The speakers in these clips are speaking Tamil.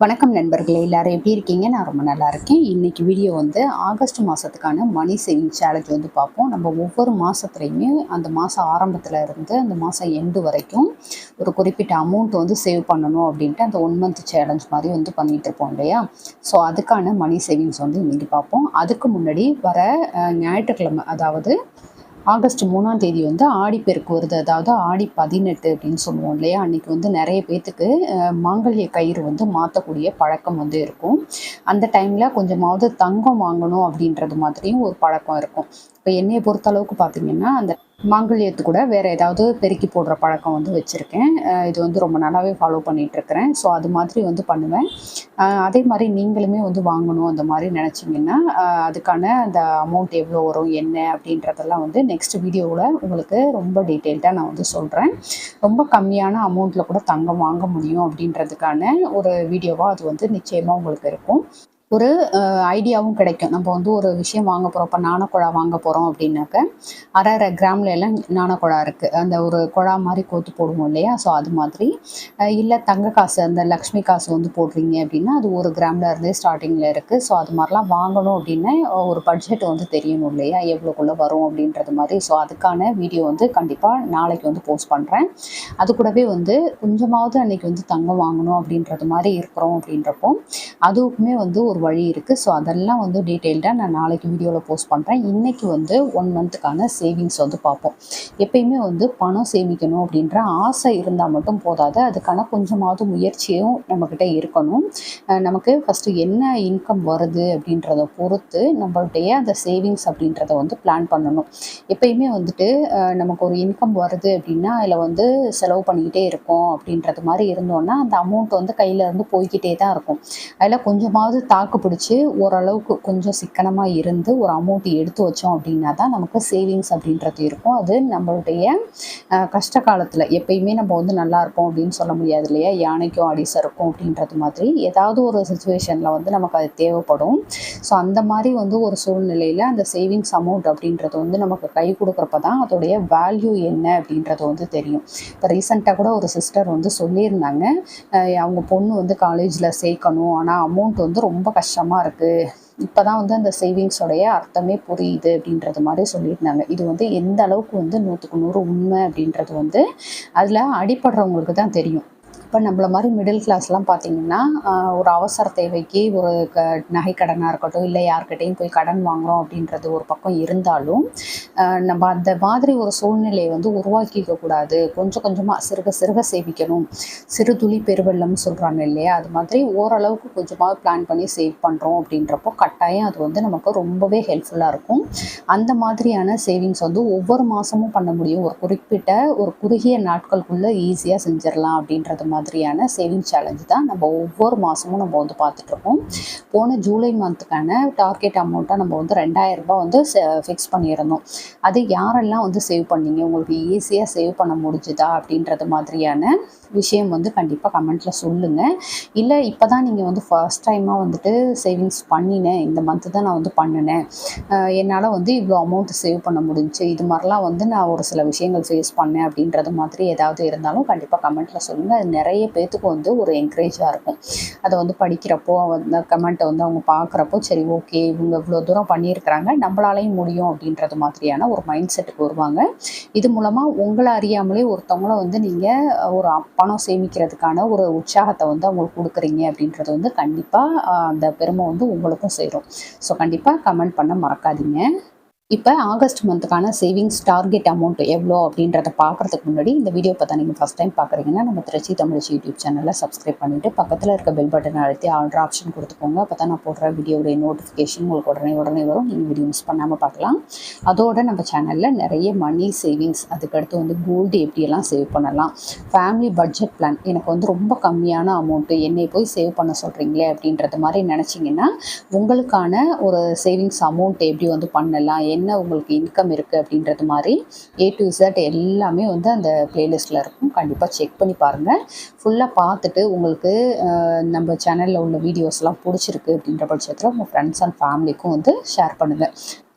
வணக்கம் நண்பர்களே எல்லாரும் எப்படி இருக்கீங்க? நான் ரொம்ப நல்லா இருக்கேன். இன்னைக்கு வீடியோ வந்து ஆகஸ்ட் மாதத்துக்கான மணி சேவிங் சேலஞ்ச் வந்து பார்ப்போம். நம்ம ஒவ்வொரு மாதத்துலையுமே அந்த மாதம் ஆரம்பத்தில் இருந்து அந்த மாதம் எண்டு வரைக்கும் ஒரு குறிப்பிட்ட அமௌண்ட் வந்து சேவ் பண்ணணும் அப்படின்ட்டு அந்த ஒன் மந்த் சேலஞ்ச் மாதிரி வந்து பண்ணிட்டு இருப்போம் இல்லையா? ஸோ அதுக்கான மணி சேவிங்ஸ் வந்து இன்னைக்கு பார்ப்போம். அதுக்கு முன்னாடி வர ஞாயிற்றுக்கிழமை அதாவது ஆகஸ்ட் மூணாம் தேதி வந்து ஆடிப்பெருக்கு வருது. அதாவது ஆடி பதினெட்டு அப்படின்னு சொல்லுவோம் இல்லையா? அன்னைக்கு வந்து நிறைய பேர்த்துக்கு மாங்கல்ய கயிறு வந்து மாற்றக்கூடிய பழக்கம் வந்து இருக்கும். அந்த டைமில் கொஞ்சமாவது தங்கம் வாங்கணும் அப்படின்றது மாதிரியும் ஒரு பழக்கம் இருக்கும். இப்போ என்னையை பொறுத்த அளவுக்கு பார்த்தீங்கன்னா அந்த மாங்கல்யத்து கூட வேறு ஏதாவது பெருக்கி போடுற பழக்கம் வந்து வச்சுருக்கேன். இது வந்து ரொம்ப நல்லாவே ஃபாலோ பண்ணிட்டு இருக்கிறேன் ஸோ அது மாதிரி வந்து பண்ணுவேன். அதே மாதிரி நீங்களுமே வந்து வாங்கணும் அந்த மாதிரி நினச்சிங்கன்னா அதுக்கான அந்த அமௌண்ட் எவ்வளோ வரும் என்ன அப்படின்றதெல்லாம் வந்து நெக்ஸ்ட் வீடியோவில் உங்களுக்கு ரொம்ப டீட்டெயில்டாக நான் வந்து சொல்கிறேன் ரொம்ப கம்மியான அமௌண்ட்டில் கூட தங்கம் வாங்க முடியும் அப்படின்றதுக்கான ஒரு வீடியோவாக அது வந்து நிச்சயமாக உங்களுக்கு இருக்கும். ஒரு ஐடியாவும் கிடைக்கும். நம்ம வந்து ஒரு விஷயம் வாங்க போகிறோம் இப்போ நாணக்குழா வாங்க போகிறோம் அப்படின்னாக்க அரை அரை கிராமில் எல்லாம் நாணக்குழா இருக்குது அந்த ஒரு குழா மாதிரி கோத்து போடுவோம் இல்லையா? ஸோ அது மாதிரி. இல்லை தங்க காசு அந்த லக்ஷ்மி காசு வந்து போடுறீங்க அப்படின்னா அது ஒரு கிராமில் இருந்தே ஸ்டார்டிங்கில் இருக்குது ஸோ அது மாதிரிலாம் வாங்கணும் அப்படின்னா ஒரு பட்ஜெட் வந்து தெரியணும் இல்லையா? எவ்வளோக்குள்ளே வரும் அப்படின்றது மாதிரி. ஸோ அதுக்கான வீடியோ வந்து கண்டிப்பாக நாளைக்கு வந்து போஸ்ட் பண்ணுறேன் அது கூடவே வந்து கொஞ்சமாவது அன்றைக்கி வந்து தங்கம் வாங்கணும் அப்படின்றது மாதிரி இருக்கிறோம் அப்படின்றப்போ அதுக்குமே வந்து ஒரு வழி இருக்குது ஸோ அதெல்லாம் வந்து டீட்டெயில்டாக நான் நாளைக்கு வீடியோவில் போஸ்ட் பண்ணுறேன் இன்றைக்கி வந்து ஒன் மந்த்துக்கான சேவிங்ஸ் வந்து பார்ப்போம். எப்பயுமே வந்து பணம் சேமிக்கணும் அப்படின்ற ஆசை இருந்தால் மட்டும் போதாது. அதுக்கான கொஞ்சமாவது முயற்சியும் நம்மக்கிட்ட இருக்கணும். நமக்கு ஃபஸ்ட்டு என்ன இன்கம் வருது அப்படின்றத பொறுத்து நம்மளுடைய அந்த சேவிங்ஸ் அப்படின்றத வந்து பிளான் பண்ணணும். எப்பயுமே வந்துட்டு நமக்கு ஒரு இன்கம் வருது அப்படின்னா அதில் வந்து செலவு பண்ணிக்கிட்டே இருக்கோம் அப்படின்றது மாதிரி இருந்தோன்னா அந்த அமௌண்ட் வந்து கையில் இருந்து போய்க்கிட்டே தான் இருக்கும். அதில் கொஞ்சமாவது தாக்கு பிடிச்சி ஓரளவுக்கு கொஞ்சம் சிக்கனமாக இருந்து ஒரு அமௌண்ட் எடுத்து வச்சோம் அப்படின்னா தான் நமக்கு சேவிங்ஸ் அப்படின்றது இருக்கும். அது நம்மளுடைய கஷ்ட காலத்தில். எப்பயுமே நம்ம வந்து நல்லா இருப்போம் அப்படின்னு சொல்ல முடியாது இல்லையா? யானைக்கும் அடிச இருக்கும் அப்படின்றது மாதிரி. ஏதாவது ஒரு சுச்சுவேஷனில் வந்து நமக்கு அது தேவைப்படும். ஸோ அந்த மாதிரி வந்து ஒரு சூழ்நிலையில் அந்த சேவிங்ஸ் அமௌண்ட் அப்படின்றது வந்து நமக்கு கை கொடுக்குறப்ப தான் அதோடைய வேல்யூ என்ன அப்படின்றது வந்து தெரியும். இப்போ ரீசெண்டாக கூட ஒரு சிஸ்டர் வந்து சொல்லியிருந்தாங்க. அவங்க பொண்ணு வந்து காலேஜில் சேர்க்கணும். ஆனால் அமௌண்ட் வந்து ரொம்ப கஷ்டமாக இருக்குது இப்போ தான் வந்து அந்த சேவிங்ஸோடைய அர்த்தமே புரியுது அப்படின்றது மாதிரி சொல்லியிருந்தாங்க. இது வந்து எந்த அளவுக்கு வந்து நூற்றுக்கு நூறு உண்மை அப்படின்றது வந்து அதில் அடிப்படுறவங்களுக்கு தான் தெரியும். இப்போ நம்மள மாதிரி மிடில் கிளாஸ்லாம் பார்த்தீங்கன்னா ஒரு அவசர தேவைக்கு ஒரு க நகைக்கடனாக இருக்கட்டும் இல்லை யார்கிட்டையும் போய் கடன் வாங்குறோம் அப்படின்றது ஒரு பக்கம் இருந்தாலும் நம்ம அந்த மாதிரி ஒரு சூழ்நிலையை வந்து உருவாக்கிக்க கூடாது. கொஞ்சம் கொஞ்சமாக சிறுக சிறுக சேவிக்கணும் சிறு துளி பெருவெள்ளம்னு சொல்கிறாங்க இல்லையா? அது மாதிரி ஓரளவுக்கு கொஞ்சமாக பிளான் பண்ணி சேவ் பண்ணுறோம் அப்படின்றப்போ கட்டாயம் அது வந்து நமக்கு ரொம்பவே ஹெல்ப்ஃபுல்லாக இருக்கும். அந்த மாதிரியான சேவிங்ஸ் வந்து ஒவ்வொரு மாதமும் பண்ண முடியும். ஒரு குறிப்பிட்ட ஒரு குறுகிய நாட்களுக்குள்ளே ஈஸியாக செஞ்சிடலாம் அப்படின்றது மாதிரி மாதிரியான சேவிங் சேலஞ்ச் தான் நம்ம ஒவ்வொரு மாதமும் நம்ம வந்து பார்த்துட்ருக்கோம். போன ஜூலை மந்த்துக்கான டார்கெட் அமௌண்ட்டாக நம்ம வந்து ரெண்டாயிரம் ரூபாய் வந்து ஃபிக்ஸ் பண்ணியிருந்தோம். அது யாரெல்லாம் வந்து சேவ் பண்ணீங்க? உங்களுக்கு ஈஸியாக சேவ் பண்ண முடிஞ்சுதா? அப்படின்றது மாதிரியான விஷயம் வந்து கண்டிப்பாக கமெண்ட்டில் சொல்லுங்கள் இல்லை இப்போ தான் நீங்கள் வந்து ஃபர்ஸ்ட் டைமாக வந்துட்டு சேவிங்ஸ் பண்ணினேன். இந்த மந்த்து தான் நான் வந்து பண்ணினேன். என்னால் வந்து இவ்வளோ அமௌண்ட் சேவ் பண்ண முடிஞ்சுச்சு இது மாதிரிலாம் வந்து நான் ஒரு சில விஷயங்கள் ஃபேஸ் பண்ணேன் அப்படின்றது மாதிரி ஏதாவது இருந்தாலும் கண்டிப்பாக கமெண்ட்டில் சொல்லுங்கள் அது நிறைய பேர்த்துக்கு வந்து ஒரு என்கரேஜாக இருக்கும். அதை வந்து படிக்கிறப்போ அந்த கமெண்ட்டை வந்து அவங்க பார்க்குறப்போ சரி ஓகே இவங்க இவ்வளோ தூரம் பண்ணியிருக்கிறாங்க. நம்மளாலையும் முடியும் அப்படின்றது மாதிரியான ஒரு மைண்ட் செட்டுக்கு வருவாங்க. இது மூலமாக உங்களை அறியாமலே ஒருத்தவங்கள வந்து நீங்கள் ஒரு அப்பா பணம் சேமிக்கிறதுக்கான ஒரு உற்சாகத்தை வந்து அவங்களுக்கு கொடுக்குறீங்க அப்படின்றது வந்து கண்டிப்பாக அந்த பெருமை வந்து உங்களுக்கும் சேரும். ஸோ கண்டிப்பாக கமெண்ட் பண்ண மறக்காதீங்க. இப்போ ஆகஸ்ட் மந்த்துக்கான சேவிங்ஸ் டார்கெட் அமௌண்ட் எவ்வளோ அப்படின்றத பார்க்குறதுக்கு முன்னாடி இந்த வீடியோ பார்த்தா நீங்கள் ஃபஸ்ட் டைம் பார்க்குறீங்கன்னா நம்ம திருச்சி தமிழ்ச்சி யூடியூப் சேனலை சப்ஸ்கிரைப் பண்ணிவிட்டு பக்கத்தில் இருக்க பெல் பட்டனை அழுத்தி ஆல்ட்ரு ஆப்ஷன் கொடுத்துக்கோங்க. அப்போ தான் நான் போடுற வீடியோடைய நோட்டிஃபிகேஷன் உங்களுக்கு உடனே உடனே வரும். நீங்கள் வீடியோ மிஸ் பண்ணாமல் பார்க்கலாம் அதோட நம்ம சேனலில் நிறைய மணி சேவிங்ஸ் அதுக்கடுத்து வந்து கோல்டு எப்படியெல்லாம் சேவ் பண்ணலாம் ஃபேமிலி பட்ஜெட் பிளான் எனக்கு வந்து ரொம்ப கம்மியான அமௌண்ட்டு என்னை போய் சேவ் பண்ண சொல்கிறீங்களே அப்படின்றது மாதிரி நினச்சிங்கன்னா உங்களுக்கான ஒரு சேவிங்ஸ் அமௌண்ட் எப்படி வந்து பண்ணலாம் என்ன உங்களுக்கு இன்கம் இருக்குது அப்படின்றது மாதிரி ஏ டு இசட் எல்லாமே வந்து அந்த பிளேலிஸ்ட்டில் இருக்கும். கண்டிப்பாக செக் பண்ணி பாருங்கள் ஃபுல்லாக பார்த்துட்டு உங்களுக்கு நம்ம சேனலில் உள்ள வீடியோஸ்லாம் பிடிச்சிருக்கு அப்படின்ற பட்சத்தில் உங்கள் ஃப்ரெண்ட்ஸ் அண்ட் ஃபேமிலிக்கும் வந்து ஷேர் பண்ணுங்கள்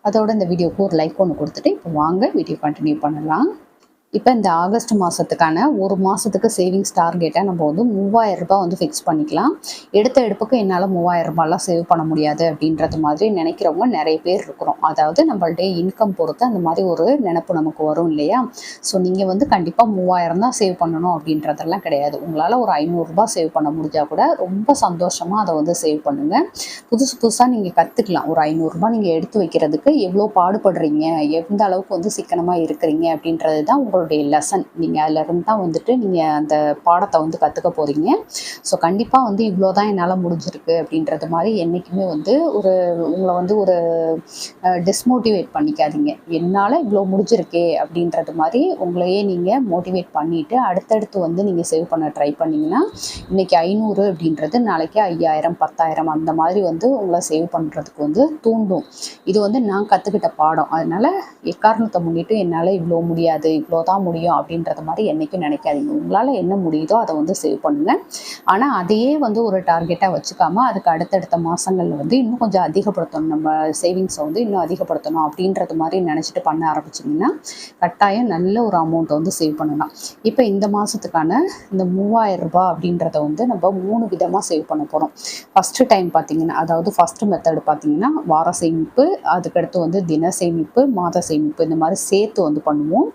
அதோட இந்த வீடியோக்கு ஒரு லைக் ஒன்று கொடுத்துட்டு இப்போ வாங்க வீடியோ கண்டினியூ பண்ணலாம். இப்போ இந்த ஆகஸ்ட் மாதத்துக்கான ஒரு மாதத்துக்கு சேவிங்ஸ் டார்கெட்டை நம்ம வந்து மூவாயிரம் ரூபாய் வந்து ஃபிக்ஸ் பண்ணிக்கலாம். எடுத்த எடுப்புக்கு என்னால் மூவாயிரம் ரூபாய்லாம் சேவ் பண்ண முடியாது அப்படின்றது மாதிரி நினைக்கிறவங்க நிறைய பேர் இருக்கிறோம். அதாவது நம்மளுடைய இன்கம் பொறுத்து அந்த மாதிரி ஒரு நினப்பு நமக்கு வரும் இல்லையா? ஸோ நீங்கள் வந்து கண்டிப்பாக மூவாயிரம் தான் சேவ் பண்ணணும் அப்படின்றதெல்லாம் கிடையாது. உங்களால் ஒரு ஐநூறுரூபா சேவ் பண்ண முடிஞ்சால் கூட ரொம்ப சந்தோஷமாக அதை வந்து சேவ் பண்ணுங்கள் புதுசு புதுசாக நீங்கள் கற்றுக்கலாம் ஒரு ஐநூறுரூபா நீங்கள் எடுத்து வைக்கிறதுக்கு எவ்வளோ பாடுபடுறீங்க? எந்த அளவுக்கு வந்து சிக்கனமாக இருக்கிறீங்க அப்படின்றது தான் உங்களுடைய லெசன் நீங்கள் அதிலிருந்து தான் வந்துட்டு நீங்கள் அந்த பாடத்தை வந்து கற்றுக்க போகிறீங்க ஸோ கண்டிப்பாக வந்து இவ்வளோ தான் என்னால் முடிஞ்சிருக்கு அப்படின்றது மாதிரி என்றைக்குமே வந்து ஒரு உங்களை வந்து ஒரு டிஸ்மோட்டிவேட் பண்ணிக்காதீங்க. என்னால் இவ்வளோ முடிஞ்சிருக்கே அப்படின்றது மாதிரி உங்களையே நீங்கள் மோட்டிவேட் பண்ணிவிட்டு அடுத்தடுத்து வந்து நீங்கள் சேவ் பண்ண ட்ரை பண்ணிங்கன்னா இன்றைக்கி ஐநூறு அப்படின்றது நாளைக்கு ஐயாயிரம் பத்தாயிரம் அந்த மாதிரி வந்து உங்களை சேவ் பண்ணுறதுக்கு வந்து தூண்டும். இது வந்து நான் கற்றுக்கிட்ட பாடம். அதனால் எக்காரணத்தை முன்னிட்டு என்னால் இவ்வளோ முடியாது இவ்வளோ தான் முடியும் அப்படின்றது மாதிரி என்றைக்கும் நினைக்காதீங்க. உங்களால் என்ன முடியுதோ அதை வந்து சேவ் பண்ணுங்கள் ஆனால் அதையே வந்து ஒரு டார்கெட்டாக வச்சுக்காம அதுக்கு அடுத்தடுத்த மாதங்களில் வந்து இன்னும் கொஞ்சம் அதிகப்படுத்தணும். நம்ம சேவிங்ஸை வந்து இன்னும் அதிகப்படுத்தணும் அப்படின்றது மாதிரி நினச்சிட்டு பண்ண ஆரம்பிச்சிங்கன்னா கட்டாயம் நல்ல ஒரு அமௌண்ட்டை வந்து சேவ் பண்ணலாம். இப்போ இந்த மாதத்துக்கான இந்த மூவாயிரம் ரூபாய் அப்படின்றத வந்து நம்ம மூணு விதமாக சேவ் பண்ண போகிறோம் ஃபஸ்ட்டு டைம் பார்த்தீங்கன்னா அதாவது ஃபஸ்ட்டு மெத்தடு பார்த்தீங்கன்னா வார சேமிப்பு அதுக்கடுத்து வந்து தின சேமிப்பு மாத சேமிப்பு இந்த மாதிரி சேர்த்து வந்து பண்ணுவோம்.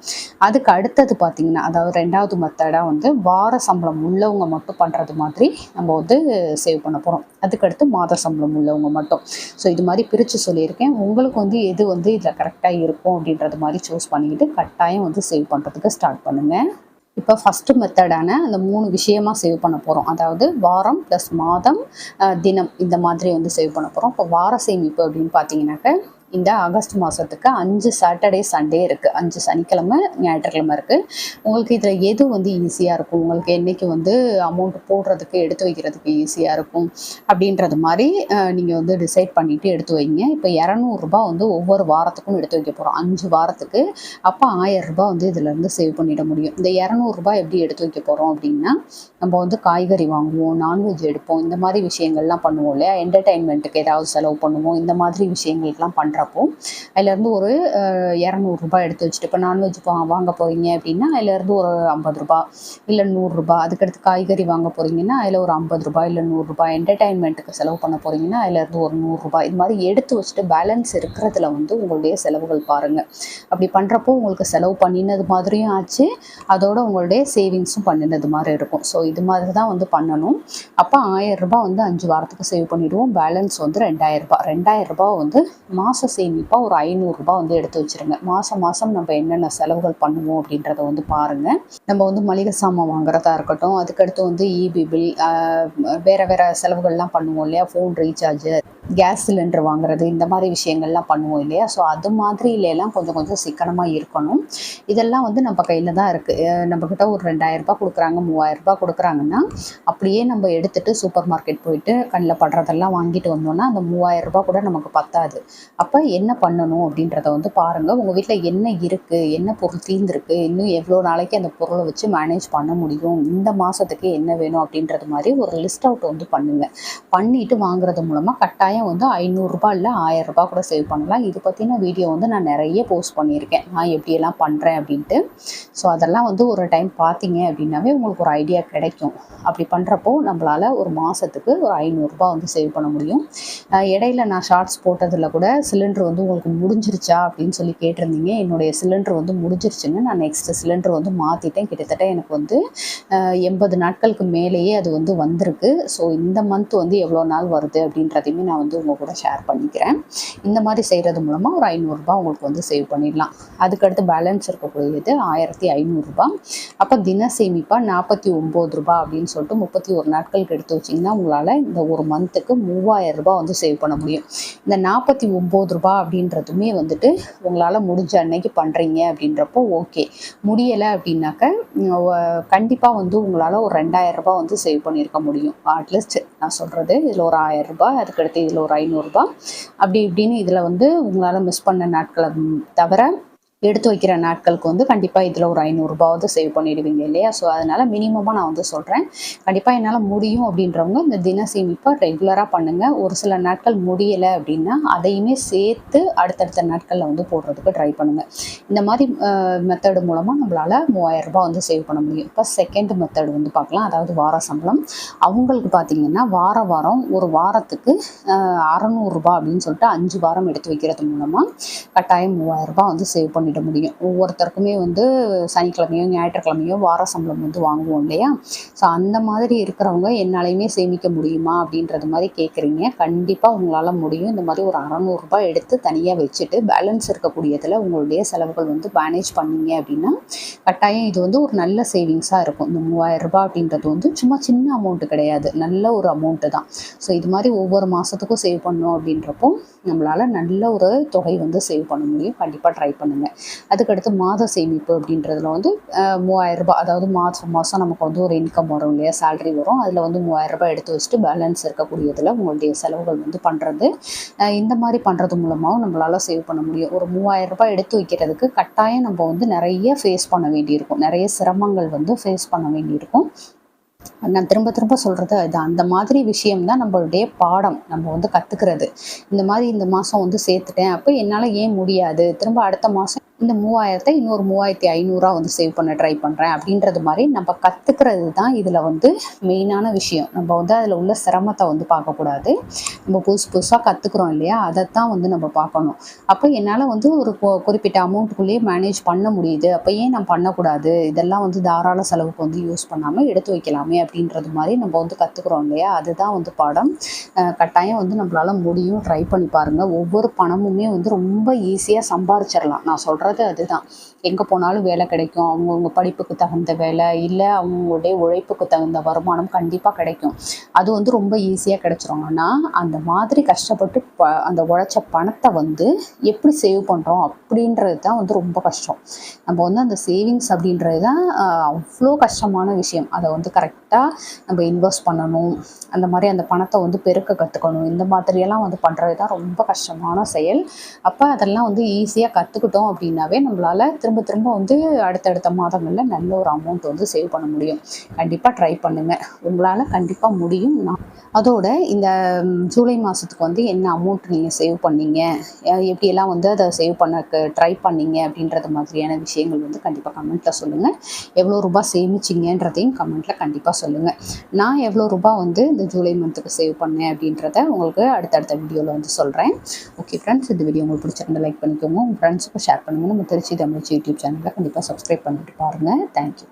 அதுக்கு அடுத்தது பார்த்தீங்கன்னா அதாவது ரெண்டாவது மெத்தடாக வந்து வார சம்பளம் உள்ளவங்க மட்டும் பண்ணுறது மாதிரி நம்ம வந்து சேவ் பண்ண போகிறோம் அதுக்கடுத்து மாத சம்பளம் உள்ளவங்க மட்டும். ஸோ இது மாதிரி பிரித்து சொல்லியிருக்கேன். உங்களுக்கு வந்து எது வந்து இதில் கரெக்டாக இருக்கும் அப்படின்றது மாதிரி சூஸ் பண்ணிக்கிட்டு கட்டாயம் வந்து சேவ் பண்ணுறதுக்கு ஸ்டார்ட் பண்ணுங்கள் இப்போ ஃபஸ்ட்டு மெத்தடான அந்த மூணு விஷயமா சேவ் பண்ண போகிறோம் அதாவது வாரம் ப்ளஸ் மாதம் தினம் இந்த மாதிரி வந்து சேவ் பண்ண போகிறோம் இப்போ வார சேமிப்பு அப்படின்னு பார்த்தீங்கன்னாக்க இந்த ஆகஸ்ட் மாதத்துக்கு அஞ்சு சாட்டர்டே சண்டே இருக்குது அஞ்சு சனிக்கிழமை ஞாயிற்றுக்கிழமை இருக்குது உங்களுக்கு இதில் எது வந்து ஈஸியாக இருக்கும்? உங்களுக்கு என்றைக்கு வந்து அமௌண்ட் போடுறதுக்கு எடுத்து வைக்கிறதுக்கு ஈஸியாக இருக்கும்? அப்படின்றது மாதிரி நீங்கள் வந்து டிசைட் பண்ணிவிட்டு எடுத்து வைங்க. இப்போ இரநூறுபா வந்து ஒவ்வொரு வாரத்துக்கும் எடுத்து வைக்க போகிறோம் அஞ்சு வாரத்துக்கு. அப்போ ஆயிரம் ரூபாய் வந்து இதிலேருந்து சேவ் பண்ணிட முடியும். இந்த இரநூறுபா எப்படி எடுத்து வைக்க போகிறோம் அப்படின்னா நம்ம வந்து காய்கறி வாங்குவோம் நான்வெஜ் எடுப்போம். இந்த மாதிரி விஷயங்கள்லாம் பண்ணுவோம் இல்லையா? என்டர்டைன்மெண்ட்டுக்கு ஏதாவது செலவு பண்ணுவோம். இந்த மாதிரி விஷயங்களுக்கெல்லாம் பண்ணுறப்போ அதிலேருந்து ஒரு இரநூறுபா எடுத்து வச்சுட்டு இப்போ நான்வெஜ் வாங்க போகிறீங்க அப்படின்னா அதிலேருந்து ஒரு ஐம்பது ரூபா இல்லை நூறுரூபா அதுக்கடுத்து காய்கறி வாங்க போகிறீங்கன்னா அதில் ஒரு ஐம்பது ரூபாய் இல்லை நூறுரூபா என்டர்டைன்மெண்ட்டுக்கு செலவு பண்ண போகிறீங்கன்னா அதிலேருந்து ஒரு நூறுரூபா இது மாதிரி எடுத்து வச்சுட்டு பேலன்ஸ் இருக்கிறதுல வந்து உங்களுடைய செலவுகள் பாருங்கள் அப்படி பண்ணுறப்போ உங்களுக்கு செலவு பண்ணினது மாதிரியும் ஆச்சு அதோட உங்களுடைய சேவிங்ஸும் பண்ணினது மாதிரி இருக்கும். ஸோ இது மாதிரி தான் வந்து பண்ணணும். அப்போ ஆயிரம் ரூபாய் வந்து அஞ்சு வாரத்துக்கு சேவ் பண்ணிவிடுவோம் பேலன்ஸ் வந்து ரெண்டாயிரம் ரூபாய். ரெண்டாயிரம் ரூபாய் வந்து மாத சேமிப்பாக ஒரு ஐநூறுரூபா வந்து எடுத்து வச்சுருங்க. மாதம் மாதம் நம்ம என்னென்ன செலவுகள் பண்ணுவோம் அப்படின்றத வந்து பாருங்கள் நம்ம வந்து மளிகை சாமான் வாங்குறதா இருக்கட்டும் அதுக்கடுத்து வந்து இபி பில் வேறு வேறு செலவுகள்லாம் பண்ணுவோம் இல்லையா? ஃபோன் ரீசார்ஜு கேஸ் சிலிண்டர் வாங்குறது இந்த மாதிரி விஷயங்கள்லாம் பண்ணுவோம் இல்லையா? ஸோ அது மாதிரிலெல்லாம் கொஞ்சம் கொஞ்சம் சிக்கனமாக இருக்கணும். இதெல்லாம் வந்து நம்ம கையில் தான் இருக்குது நம்மக்கிட்ட ஒரு ரெண்டாயிரரூபா கொடுக்குறாங்க மூவாயிரரூபா கொடுக்குறாங்கன்னா அப்படியே நம்ம எடுத்துகிட்டு சூப்பர் மார்க்கெட் போயிட்டு கண்ணில் படுறதெல்லாம் வாங்கிட்டு வந்தோம்னா அந்த மூவாயிரரூபா ரூபாய் கூட நமக்கு பத்தாது. அப்போ என்ன பண்ணணும் அப்படின்றத வந்து பாருங்கள் உங்கள் வீட்டில் என்ன இருக்குது என்ன பொருள் தீர்ந்துருக்கு? இன்னும் எவ்வளோ நாளைக்கு அந்த பொருளை வச்சு மேனேஜ் பண்ண முடியும்? இந்த மாதத்துக்கு என்ன வேணும் அப்படின்றது மாதிரி ஒரு லிஸ்ட் அவுட் வந்து பண்ணுங்கள் பண்ணிவிட்டு வாங்குறது மூலமாக கட்டாயம் வந்து ஐநூறுரூபா இல்லை ஆயரரூபா கூட சேவ் பண்ணலாம். இது பற்றின வீடியோ வந்து நான் நிறைய போஸ்ட் பண்ணியிருக்கேன். நான் எப்படியெல்லாம் பண்ணுறேன் அப்படின்ட்டு. ஸோ அதெல்லாம் வந்து ஒரு டைம் பார்த்தீங்க அப்படின்னாவே உங்களுக்கு ஒரு ஐடியா கிடைக்கும். அப்படி பண்ணுறப்போ நம்மளால் ஒரு மாதத்துக்கு ஒரு ஐநூறுரூபா வந்து சேவ் பண்ண முடியும். இடையில நான் ஷார்ட்ஸ் போட்டதில் கூட சில சிலிண்டர் வந்து உங்களுக்கு முடிஞ்சிருச்சா அப்படின்னு சொல்லி கேட்டிருந்தீங்க. என்னுடைய சிலிண்டர் வந்து முடிஞ்சிருச்சுன்னு நான் நெக்ஸ்ட் சிலிண்டர் வந்து மாற்றிட்டேன் கிட்டத்தட்ட எனக்கு வந்து எண்பது நாட்களுக்கு மேலேயே அது வந்து வந்திருக்கு. ஸோ இந்த மந்த் வந்து எவ்வளோ நாள் வருது அப்படின்றதையுமே நான் வந்து உங்கள் கூட ஷேர் பண்ணிக்கிறேன். இந்த மாதிரி செய்கிறது மூலமாக ஒரு ஐநூறுரூபா உங்களுக்கு வந்து சேவ் பண்ணிடலாம். அதுக்கடுத்து பேலன்ஸ் இருக்கக்கூடியது ஆயிரத்தி ஐநூறுரூபா அப்போ தின சேமிப்பாக நாற்பத்தி ஒம்பது ரூபா அப்படின்னு சொல்லிட்டு முப்பத்தி ஒரு நாட்களுக்கு எடுத்து வச்சிங்கன்னா உங்களால் இந்த ஒரு மந்த்துக்கு மூவாயிரம் ரூபாய் வந்து சேவ் பண்ண முடியும். இந்த நாற்பத்தி ஒம்பது ரூபா அப்படின்றதுமே வந்துட்டு உங்களால் முடிஞ்ச அன்னைக்கு பண்ணுறீங்க அப்படின்றப்போ ஓகே முடியலை அப்படின்னாக்க கண்டிப்பாக வந்து உங்களால் ஒரு ரெண்டாயிரம் வந்து சேவ் பண்ணியிருக்க முடியும். அட்லீஸ்ட் நான் சொல்கிறது இதில் ஒரு ஆயிரம் அதுக்கடுத்து இதில் ஒரு ஐநூறுரூபா அப்படி இப்படின்னு இதில் வந்து உங்களால் மிஸ் பண்ண நாட்களை தவிர எடுத்து வைக்கிற நாட்களுக்கு வந்து கண்டிப்பாக இதில் ஒரு ஐநூறுரூபாவது சேவ் பண்ணிடுவீங்க இல்லையா? ஸோ அதனால் மினிமமாக நான் வந்து சொல்கிறேன் கண்டிப்பாக என்னால் முடியும் அப்படின்றவங்க இந்த தின சேமிப்பை ரெகுலராக பண்ணுங்கள் ஒரு சில நாட்கள் முடியலை அப்படின்னா அதையுமே சேர்த்து அடுத்தடுத்த நாட்களில் வந்து போடுறதுக்கு ட்ரை பண்ணுங்கள் இந்த மாதிரி மெத்தடு மூலமாக நம்மளால் மூவாயிரம் ரூபாய் வந்து சேவ் பண்ண முடியும். இப்போ செகண்ட் மெத்தடு வந்து பார்க்கலாம். அதாவது வார சம்பளம். அவங்களுக்கு பார்த்தீங்கன்னா வார வாரம் ஒரு வாரத்துக்கு அறநூறுரூபா அப்படின்னு சொல்லிட்டு அஞ்சு வாரம் எடுத்து வைக்கிறது மூலமாக கட்டாயம் மூவாயிரம் ரூபாய் வந்து சேவ் பண்ணிட முடியும். ஒவ்வொருத்தருக்குமே வந்து சனிக்கிழமையோ ஞாயிற்றுக்கிழமையோ வார சம்பளம் வந்து வாங்குவோம் இல்லையா? ஸோ அந்த மாதிரி இருக்கிறவங்க என்னாலையுமே சேமிக்க முடியுமா அப்படின்றது மாதிரி கேட்குறீங்க கண்டிப்பாக உங்களால் முடியும். இந்த மாதிரி ஒரு அறநூறுபா எடுத்து தனியாக வச்சுட்டு பேலன்ஸ் இருக்கக்கூடியதில் உங்களுடைய செலவுகள் வந்து மேனேஜ் பண்ணீங்க அப்படின்னா கட்டாயம் இது வந்து ஒரு நல்ல சேவிங்ஸாக இருக்கும். இந்த மூவாயிரம் ரூபாய் அப்படின்றது வந்து சும்மா சின்ன அமௌண்ட்டு கிடையாது. நல்ல ஒரு அமௌண்ட்டு தான். ஸோ இது மாதிரி ஒவ்வொரு மாதத்துக்கும் சேவ் பண்ணோம் அப்படின்றப்போ நம்மளால் நல்ல ஒரு தொகை வந்து சேவ் பண்ண முடியும். கண்டிப்பாக ட்ரை பண்ணுங்கள் அதுக்கடுத்து மாத சேமிப்பு அப்படின்றதுல வந்து மூவாயிரரூபா ரூபாய் அதாவது மாதம் மாதம் நமக்கு வந்து ஒரு இன்கம் வரும் இல்லையா? சேலரி வரும். அதில் வந்து மூவாயிரரூபா ரூபாய் எடுத்து வச்சுட்டு பேலன்ஸ் இருக்கக்கூடியதில் உங்களுடைய செலவுகள் வந்து பண்ணுறது இந்த மாதிரி பண்ணுறது மூலமாகவும் நம்மளால் சேவ் பண்ண முடியும். ஒரு மூவாயிரம் ரூபாய் எடுத்து வைக்கிறதுக்கு கட்டாயம் நம்ம வந்து நிறைய ஃபேஸ் பண்ண வேண்டியிருக்கும். நிறைய சிரமங்கள் வந்து ஃபேஸ் பண்ண வேண்டியிருக்கும். நான் திரும்ப திரும்ப சொல்கிறது இது அந்த மாதிரி விஷயம் தான் நம்மளுடைய பாடம். நம்ம வந்து கற்றுக்கிறது இந்த மாதிரி இந்த மாதம் வந்து சேர்த்துட்டேன். அப்போ என்னால் ஏன் முடியாது? திரும்ப அடுத்த மாதம் இந்த மூவாயிரத்தை இன்னொரு மூவாயிரத்தி ஐநூறுரூவா வந்து சேவ் பண்ண ட்ரை பண்ணுறேன் அப்படின்றது மாதிரி நம்ம கற்றுக்கிறது தான் இதில் வந்து மெயினான விஷயம். நம்ம வந்து அதில் உள்ள சிரமத்தை வந்து பார்க்கக்கூடாது நம்ம புதுசு புதுசாக கற்றுக்குறோம் இல்லையா? அதைத்தான் வந்து நம்ம பார்க்கணும். அப்போ என்னால் வந்து ஒரு குறிப்பிட்ட அமௌண்ட்டுக்குள்ளேயே மேனேஜ் பண்ண முடியுது. அப்போ ஏன் நான் பண்ணக்கூடாது? இதெல்லாம் வந்து தாராள செலவுக்கு வந்து யூஸ் பண்ணாமல் எடுத்து வைக்கலாமே அப்படின்றது மாதிரி நம்ம வந்து கற்றுக்குறோம் இல்லையா? அதுதான் வந்து பாடம். கட்டாயம் வந்து நம்மளால் முடியும். ட்ரை பண்ணி பாருங்கள் ஒவ்வொரு பணமுமே வந்து ரொம்ப ஈஸியாக சம்பாரிச்சிடலாம் நான் சொல்கிறேன் சொல்கிறது அதுதான். எங்கே போனாலும் வேலை கிடைக்கும். அவங்கவுங்க படிப்புக்கு தகுந்த வேலை இல்லை அவங்களுடைய உழைப்புக்கு தகுந்த வருமானம் கண்டிப்பாக கிடைக்கும். அது வந்து ரொம்ப ஈஸியாக கிடைச்சிரும். ஆனால் அந்த மாதிரி கஷ்டப்பட்டு ப அந்த உழைச்ச பணத்தை வந்து எப்படி சேவ் பண்ணுறோம் அப்படின்றது தான் வந்து ரொம்ப கஷ்டம். நம்ம வந்து அந்த சேவிங்ஸ் அப்படின்றது தான் அவ்வளோ கஷ்டமான விஷயம். அதை வந்து கரெக்டாக நம்ம இன்வெஸ்ட் பண்ணணும். அந்த மாதிரி அந்த பணத்தை வந்து பெருக்க கற்றுக்கணும் இந்த மாதிரியெல்லாம் வந்து பண்ணுறது தான் ரொம்ப கஷ்டமான செயல். அப்போ அதெல்லாம் வந்து ஈஸியாக கற்றுக்கிட்டோம் அப்படின்னா அப்படின்னாவே நம்மளால் திரும்ப திரும்ப வந்து அடுத்தடுத்த மாதங்களில் நல்ல ஒரு அமௌண்ட் வந்து சேவ் பண்ண முடியும். கண்டிப்பாக ட்ரை பண்ணுங்கள் உங்களால் கண்டிப்பாக முடியும். நான் அதோட இந்த ஜூலை மாதத்துக்கு வந்து என்ன அமௌண்ட் நீங்கள் சேவ் பண்ணீங்க? எப்படியெல்லாம் வந்து அதை சேவ் பண்ண ட்ரை பண்ணீங்க? அப்படின்றது மாதிரியான விஷயங்கள் வந்து கண்டிப்பாக கமெண்ட்டில் சொல்லுங்கள் எவ்வளோ ரூபாய் சேமிச்சிங்கன்றதையும் கமெண்ட்டில் கண்டிப்பாக சொல்லுங்கள் நான் எவ்வளோ ரூபாய் வந்து இந்த ஜூலை மந்த்துக்கு சேவ் பண்ணேன் அப்படின்றத உங்களுக்கு அடுத்தடுத்த வீடியோவில் வந்து சொல்கிறேன் ஓகே ஃப்ரெண்ட்ஸ் இந்த வீடியோ உங்களுக்கு பிடிச்சிருந்தா லைக் பண்ணிக்கோங்க. உங்கள் ஃப்ரெண்ட்ஸுக்கு ஷேர் பண்ணுங்கள் நம்ம திருச்சி தமிழ்ச்சி யூடியூப் சேனலில் கண்டிப்பாக சப்ஸ்கிரைப் பண்ணிட்டு பாருங்கள் தேங்க்யூ